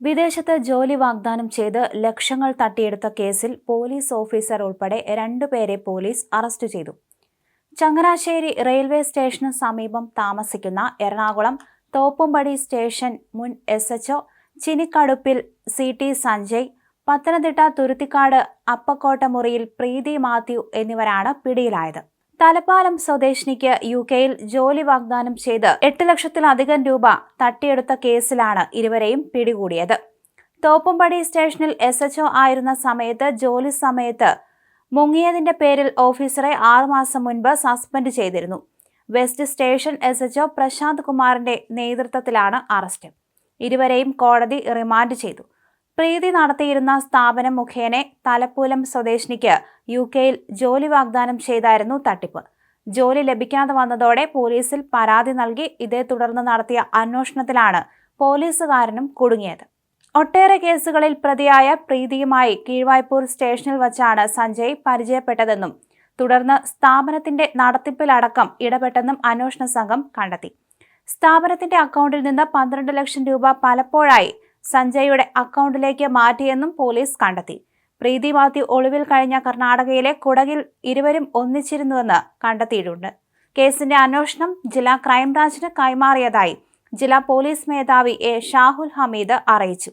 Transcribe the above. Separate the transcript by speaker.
Speaker 1: വിദേശത്ത് ജോലി വാഗ്ദാനം ചെയ്ത് ലക്ഷങ്ങൾ തട്ടിയെടുത്ത കേസിൽ പോലീസ് ഓഫീസർ ഉൾപ്പെടെ രണ്ടുപേരെ പോലീസ് അറസ്റ്റ് ചെയ്തു. ചങ്ങനാശ്ശേരി റെയിൽവേ സ്റ്റേഷന് സമീപം താമസിക്കുന്ന എറണാകുളം തോപ്പുംപടി സ്റ്റേഷൻ മുൻ എസ് എച്ച്ഒ ചിനിക്കടുപ്പിൽ സി ടി സഞ്ജയ് പത്തനംതിട്ട തുരുത്തിക്കാട് അപ്പക്കോട്ടമുറിയിൽ പ്രീതി മാത്യു എന്നിവരാണ് പിടിയിലായത്. തലപ്പാലം സ്വദേശിനിക്ക് യു കെയിൽ ജോലി വാഗ്ദാനം ചെയ്ത് എട്ട് ലക്ഷത്തിലധികം രൂപ തട്ടിയെടുത്ത കേസിലാണ് ഇരുവരെയും പിടികൂടിയത്. തോപ്പുംപടി സ്റ്റേഷനിൽ എസ് എച്ച്ഒ ആയിരുന്ന സമയത്ത് ജോലി സമയത്ത് മുങ്ങിയതിന്റെ പേരിൽ ഓഫീസറെ ആറുമാസം മുൻപ് സസ്പെൻഡ് ചെയ്തിരുന്നു. West station S HO Prashanth കുമാറിന്റെ നേതൃത്വത്തിലാണ് അറസ്റ്റ്. ഇരുവരെയും കോടതി റിമാൻഡ് ചെയ്തു. പ്രീതി നടത്തിയിരുന്ന സ്ഥാപനം മുഖേന തലപ്പൂലം സ്വദേശിനിക്ക് യു കെയിൽ ജോലി വാഗ്ദാനം ചെയ്തായിരുന്നു തട്ടിപ്പ്. ജോലി ലഭിക്കാതെ വന്നതോടെ പോലീസിൽ പരാതി നൽകി ഇതേ തുടർന്ന് നടത്തിയ അന്വേഷണത്തിലാണ് പോലീസുകാരനും കുടുങ്ങിയത്. ഒട്ടേറെ കേസുകളിൽ പ്രതിയായ പ്രീതിയുമായി കീഴ്വായ്പൂർ സ്റ്റേഷനിൽ വച്ചാണ് സഞ്ജയ് പരിചയപ്പെട്ടതെന്നും തുടർന്ന് സ്ഥാപനത്തിന്റെ നടത്തിപ്പിലടക്കം ഇടപെട്ടെന്നും അന്വേഷണ സംഘം കണ്ടെത്തി. സ്ഥാപനത്തിന്റെ അക്കൗണ്ടിൽ നിന്ന് പന്ത്രണ്ട് ലക്ഷം രൂപ പലപ്പോഴായി സഞ്ജയുടെ അക്കൗണ്ടിലേക്ക് മാറ്റിയെന്നും പോലീസ് കണ്ടെത്തി. പ്രീതി മാത്യു ഒളിവിൽ കഴിഞ്ഞ കർണാടകയിലെ കുടകിൽ ഇരുവരും ഒന്നിച്ചിരുന്നുവെന്ന് കണ്ടെത്തിയിട്ടുണ്ട്. കേസിന്റെ അന്വേഷണം ജില്ലാ ക്രൈംബ്രാഞ്ചിന് കൈമാറിയതായി ജില്ലാ പോലീസ് മേധാവി എ ഷാഹുൽ ഹമീദ് അറിയിച്ചു.